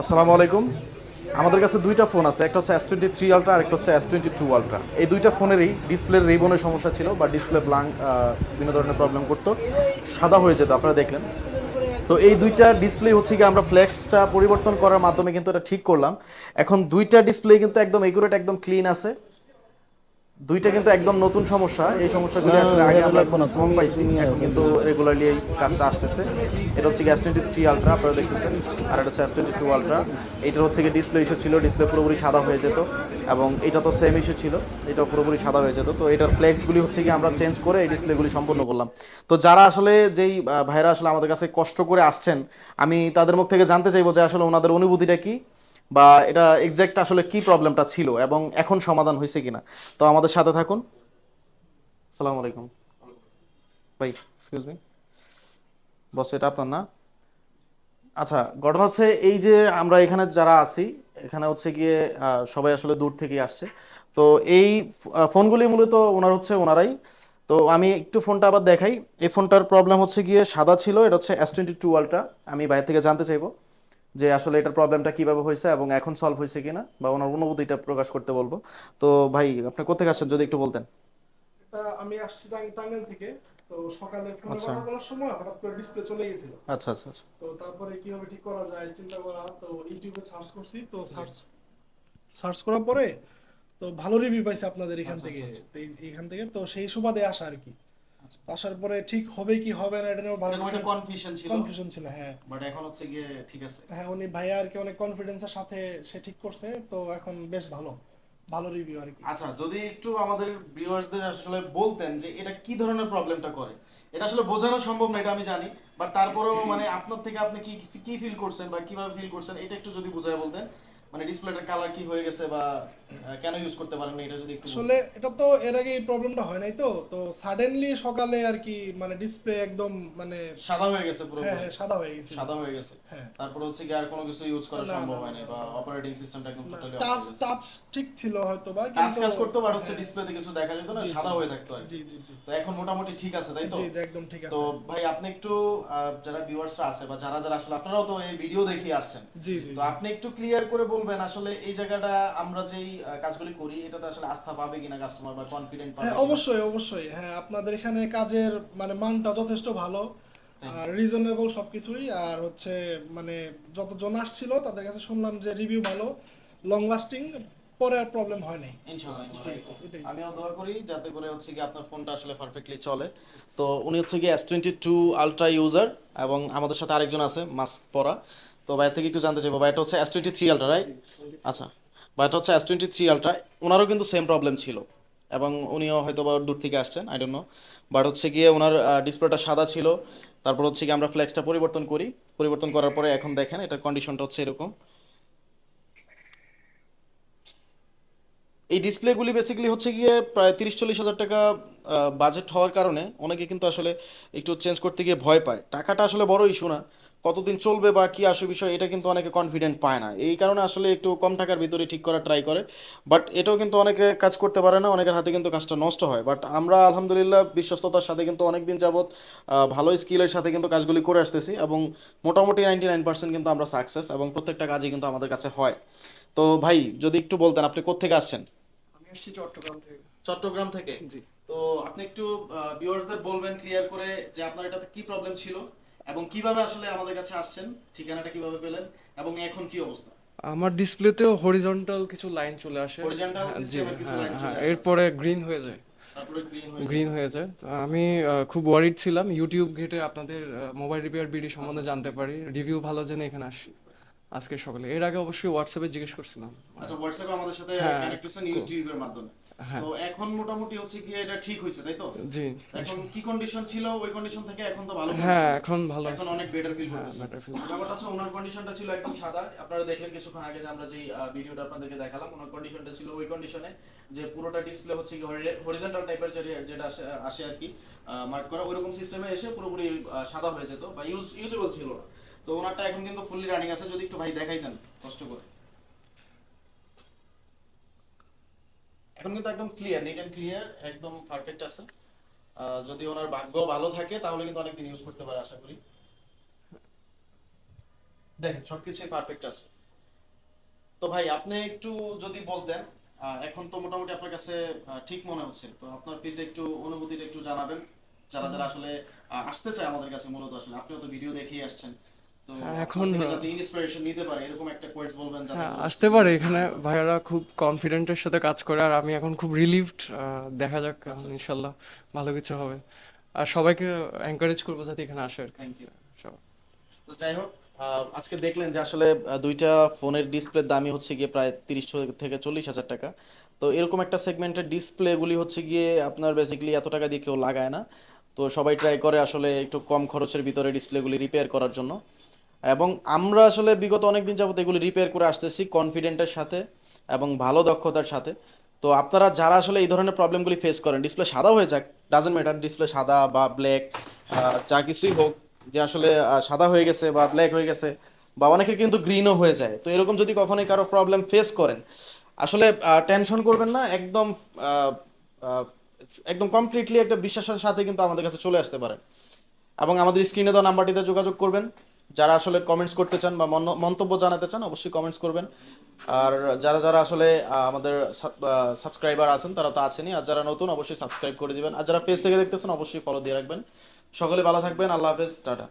আসসালামু আলাইকুম। আমাদের কাছে দুইটা ফোন আছে, একটা হচ্ছে এস টোয়েন্টি থ্রি আলট্রা আর একটা হচ্ছে এস টোয়েন্টি টু আলট্রা এই দুইটা ফোনেরই ডিসপ্লের রিবনের সমস্যা ছিল বা ডিসপ্লে ব্লাঙ্ক বিভিন্ন ধরনের প্রবলেম করতো। সাদা হয়ে যেত, আপনারা দেখলেন। তো এই দুইটা ডিসপ্লে হচ্ছে গিয়ে আমরা ফ্ল্যাক্সটা পরিবর্তন করার মাধ্যমে কিন্তু এটা ঠিক করলাম। এখন দুইটা ডিসপ্লে কিন্তু একদম একুরেট একদম ক্লিন আছে। দুইটা কিন্তু একদম নতুন সমস্যা। এই সমস্যাগুলো আসলে আগে আমরা কম পাইছি এখন কিন্তু রেগুলারলি এই কাজটা আসতেছে। এটা হচ্ছে গ্যাস টোয়েন্টি থ্রি আলট্রা আপনারা দেখতেছেন। আর এটা হচ্ছে এস টোয়েন্টি টু আলট্রা এইটা হচ্ছে কি ডিসপ্লে ইস্যু ছিল ডিসপ্লে পুরোপুরি সাদা হয়ে যেত। এবং এটা তো সেম ইস্যু ছিল এটা পুরোপুরি সাদা হয়ে যেত। তো এটার ফ্লেক্সগুলি হচ্ছে কি আমরা চেঞ্জ করে এই ডিসপ্লেগুলি সম্পন্ন করলাম। তো যারা আসলে যেই ভাইরা আসলে আমাদের কাছে কষ্ট করে আসছেন আমি তাদের মুখ থেকে জানতে চাইব যে আসলে ওনাদের অনুভূতিটা কি। বা এটা এক্সাক্ট আসলে কি প্রবলেমটা ছিল এবং এখন সমাধান হয়েছে কিনা। তো আমাদের সাথে থাকুন। আসসালামু আলাইকুম। ভাই এক্সকিউজ মি বস এটা আপনার না? আচ্ছা ঘটনা হচ্ছে এই যে আমরা এখানে যারা আছি, এখানে হচ্ছে গিয়ে সবাই আসলে দূর থেকেই আসছে। তো এই ফোনগুলি মূলত ওনার হচ্ছে ওনারাই। তো আমি একটু ফোনটা আবার দেখাই। এই ফোনটার প্রবলেম হচ্ছে গিয়ে সাদা ছিল, এটা হচ্ছে এস টোয়েন্টি টু আলট্রা আমি বাইরে থেকে জানতে চাইব। যে আসলে এটার প্রবলেমটা কীভাবে হয়েছে এবং এখন সলভ হয়েছে কিনা বা ওনার অনুভূতিটা প্রকাশ করতে বলব। তো ভাই আপনি কোথেকে আসছেন যদি একটু বলতেন। আমি আসছি টাঙ্গাইল থেকে। তো সকালে ফোনে আচ্ছা। বলার সময় হঠাৎ করে ডিসপ্লে চলে গেছিল। আচ্ছা আচ্ছা আচ্ছা। তো তারপরে কীভাবে ঠিক করা যায় চিন্তা করা তো ইউটিউবে সার্চ করছি। তো সার্চ সার্চ করার পরে তো ভালো রিভিউ পাইছি আপনাদের এখান আচ্ছা, থেকে। তো এই- এখান থেকে তো সেই সুবাদে আসা আর কি। আসার পরে ঠিক হবে কি হবে না এটা নিয়ে ভালো একটা কনফিউশন ছিল। কনফিউশন ছিল হ্যাঁ। বাট এখন হচ্ছে গিয়ে ঠিক আছে। হ্যাঁ উনি ভাইয়া আর কি অনেক কনফিডেন্সের সাথে সে ঠিক করছে তো এখন বেশ ভালো। ভালো রিভিউ আর কি। আচ্ছা যদি একটু আমাদের ভিউয়ার্সদের আসলে বলতেন যে এটা কি ধরনের প্রবলেমটা করে? এটা আসলে বোঝানো সম্ভব না এটা আমি জানি। বাট তারপরেও মানে আপনার থেকে আপনি কি কি ফিল করছেন বা কীভাবে ফিল করছেন এটা একটু যদি বুঝায় বলতেন। মানে ডিসপ্লেটার কালার কি হয়ে গেছে বা কেন ইউজ করতে পারেন না এটা যদি একটু আসলে এটা তো এর আগে এই প্রবলেমটা হয় নাই তো? তো সাডেনলি সকালে আর কি মানে ডিসপ্লে একদম মানে সাদা হয়ে গেছে পুরো হ্যাঁ হ্যাঁ সাদা হয়ে গেছে। সাদা হয়ে গেছে। হ্যাঁ। তারপর হচ্ছে কি আর কোনো কিছু ইউজ করা সম্ভব হয় না বা অপারেটিং সিস্টেমটা একদম টোটালি টাচ টাচ ঠিক ছিল হয়তো বা কাজ কাজ করতে হচ্ছে হ্যাঁ, ডিসপ্লেতে কিছু দেখা যেত না সাদা হয়ে থাকতো আর জি জি জি। তো এখন মোটামুটি ঠিক আছে তাই তো? জি জি একদম ঠিক তো ভাই আপনি একটু যারা ভিউয়ার্সরা আছে বা যারা যারা আসলে আপনারাও তো এই ভিডিও দেখে আসছেন। জি জি তো আপনি একটু ক্লিয়ার করে বলবেন আসলে এই জায়গাটা আমরা যেই কাজগুলি করি এটাতে আসলে আস্থা পাবে কিনা কাস্টমার বা কনফিডেন্ট পাবে হ্যাঁ অবশ্যই অবশ্যই। হ্যাঁ আপনাদের এখানে কাজের মানে মানটা যথেষ্ট ভালো আর রিজনেবল সবকিছুই। আর হচ্ছে মানে যতজন আসছিল তাদের কাছে শুনলাম যে রিভিউ ভালো লং লাস্টিং পরে আর প্রবলেম হয় নাই। আমিও দোয়া করি যাতে করে হচ্ছে কি আপনার ফোনটা আসলে পারফেক্টলি চলে। তো উনি হচ্ছে কি S twenty two ultra user এবং আমাদের সাথে আরেকজন আছে মাস্ক পরা। তো ভাইয়ের থেকে একটু জানতে চাইব। ভাইটা হচ্ছে S twenty three ultra right আচ্ছা। ভাইটা হচ্ছে এস টোয়েন্টি থ্রি আলট্রা ওনারও কিন্তু সেম প্রবলেম ছিল। এবং উনিও হয়তো বা দূর থেকে আসছেন আই ডোন্ট নো বাট হচ্ছে গিয়ে ওনার ডিসপ্লেটা সাদা ছিল। তারপর হচ্ছে গিয়ে আমরা ফ্ল্যাক্সটা পরিবর্তন করি। পরিবর্তন করার পরে এখন দেখেন, এটার কন্ডিশনটা হচ্ছে এরকম। এই ডিসপ্লেগুলি বেসিক্যালি হচ্ছে গিয়ে প্রায় তিরিশ চল্লিশ হাজার টাকা বাজেট হওয়ার কারণে অনেকে কিন্তু আসলে একটু চেঞ্জ করতে গিয়ে ভয় পায়। টাকাটা আসলে বড় ইস্যু না। কতদিন চলবে বা কি আসে বিষয় এটা কিন্তু অনেকে কনফিডেন্ট পায় না। এই কারণে আসলে একটু কম টাকার ভিতরে ঠিক করা ট্রাই করে। বাট এটাও কিন্তু অনেকে কাজ করতে পারে না অনেকের হাতে কিন্তু কাজটা নষ্ট হয়। বাট আমরা আলহামদুলিল্লাহ বিশ্বস্ততার সাথে কিন্তু অনেক দিন যাবৎ ভালো স্কিলের সাথে কিন্তু কাজগুলি করে আসতেছি এবং মোটামুটি নাইনটি নাইন পার্সেন্ট কিন্তু আমরা সাকসেস এবং প্রত্যেকটা কাজই কিন্তু আমাদের কাছে হয়। তো ভাই যদি একটু বলতেন আপনি কোত্থেকে আসছেন? আমি আসছি চট্টগ্রাম থেকে। চট্টগ্রাম থেকে? জি। তো আপনি একটু ভিউয়ার্সদের বলবেন ক্লিয়ার করে যে আপনার এটাতে কি প্রবলেম ছিল? এবং কীভাবে আসলে আমাদের কাছে আসছেন ঠিকানাটা কীভাবে পেলেন এবং এখন কি অবস্থা? আমার ডিসপ্লেতেও হরিজন্টাল কিছু লাইন চলে আসে। Horizontal হ্যাঁ, কিছু হ্যাঁ, line চলে হ্যাঁ, আসে। এরপরে গ্রিন হয়ে যায়। গ্রিন হয়ে যায়। তো আমি খুব ওয়ারিড ছিলাম। ইউটিউব ঘেটে আপনাদের মোবাইল রিপেয়ার বিডি সম্বন্ধে জানতে পারি। রিভিউ ভালো জেনে এখানে আসি। আজকে সকালে। এর আগে অবশ্যই হোয়াটসঅ্যাপে জিজ্ঞেস করছিলাম। আচ্ছা হোয়াটসঅ্যাপে আমাদের সাথে হ্যাঁ। কানেক্ট হয়েছেন ইউটিউবের মাধ্যমে। হ্যাঁ তো এখন মোটামুটি হচ্ছে কি এটা ঠিক তাই তো? জি। এখন কি কন্ডিশন ছিল? ওই কন্ডিশন থেকে এখন তো ভালো হ্যাঁ এখন ভালো এখন অনেক বেটার ফিল হ্যাঁ করতেছে। ব্যাপারটা হচ্ছে ওনার কন্ডিশনটা ছিল একদম সাদা। আপনারা দেখলেন কিছুক্ষণ আগে যে আমরা যে ভিডিওটা আপনাদেরকে দেখালাম ওনার কন্ডিশনটা ছিল ওই কন্ডিশনে যে পুরোটা ডিসপ্লে হচ্ছে কি হরিজন্টাল টাইপের যেটা আসে আসে আর কি মার্ক করা ওইরকম সিস্টেমে এসে পুরোপুরি সাদা হয়ে যেত বা ইউজ ইউজেবল ছিল না তো ওনারটা এখন কিন্তু ফুললি রানিং আছে যদি একটু ভাই দেখাইতেন কষ্ট করে। এখন কিন্তু একদম ক্লিয়ার নিট এন্ড ক্লিয়ার একদম পারফেক্ট আছে। যদি ওনার ভাগ্য ভালো থাকে তাহলে কিন্তু অনেকদিন ইউজ করতে পারে আশা করি। দেখেন সবকিছুই পারফেক্ট আছে। তো ভাই আপনি একটু যদি বলতেন এখন তো মোটামুটি আপনার কাছে ঠিক মনে হচ্ছে। তো আপনার ফিল্ডে একটু অনুভূতিটা একটু জানাবেন। যারা যারা আসলে আসতে চায় আমাদের কাছে মূলত আসলে আপনিও তো ভিডিও দেখেই আসছেন। এখন এখন- হ্যাঁ আসতে পারে। এখানে ভাইয়ারা খুব কনফিডেন্টের সাথে কাজ করে আর আমি এখন খুব রিলিভড দেখা যাক ইনশাল্লাহ ভালো কিছু হবে। আর সবাইকে এনকারেজ করব যাতে এখানে আসে আর কি। তো যাই হোক আজকে দেখলেন যে আসলে দুইটা ফোনের ডিসপ্লের দামই হচ্ছে গিয়ে প্রায় তিরিশ থেকে চল্লিশ হাজার টাকা। তো এরকম একটা সেগমেন্টের ডিসপ্লেগুলি হচ্ছে গিয়ে আপনার বেসিক্যালি এত টাকা দিয়ে কেউ লাগায় না। তো সবাই ট্রাই করে আসলে একটু কম খরচের ভিতরে ডিসপ্লেগুলি রিপেয়ার করার জন্য। এবং আমরা আসলে বিগত অনেক দিন যাবত এগুলি রিপেয়ার করে আসতেছি কনফিডেন্টের সাথে এবং ভালো দক্ষতার সাথে। তো আপনারা যারা আসলে এই ধরনের প্রবলেমগুলি ফেস করেন ডিসপ্লে সাদা হয়ে যাক ডাজেন্ট ম্যাটার ডিসপ্লে সাদা বা ব্ল্যাক যা কিছুই হোক, যে আসলে সাদা হয়ে গেছে বা ব্ল্যাক হয়ে গেছে বা অনেকের কিন্তু গ্রিনও হয়ে যায়। তো এরকম যদি কখনোই কারও প্রবলেম ফেস করেন, আসলে টেনশন করবেন না, একদম একদম কমপ্লিটলি একটা বিশ্বাসের সাথে কিন্তু আমাদের কাছে চলে আসতে পারেন। এবং আমাদের স্ক্রিনে দেওয়া নাম্বারটিতে যোগাযোগ করবেন। যারা আসলে কমেন্টস করতে চান বা মন- মন্তব্য জানাতে চান, অবশ্যই কমেন্টস করবেন। আর যারা যারা আসলে আমাদের সাবস্ক্রাইবার আছেন, তারা তো আছেনই। আর যারা নতুন, অবশ্যই সাবস্ক্রাইব করে দিবেন। আর যারা ফেস থেকে দেখতেছেন, অবশ্যই ফলো দিয়ে রাখবেন। সকলে ভালো থাকবেন। আল্লাহ হাফেজ। টাটা।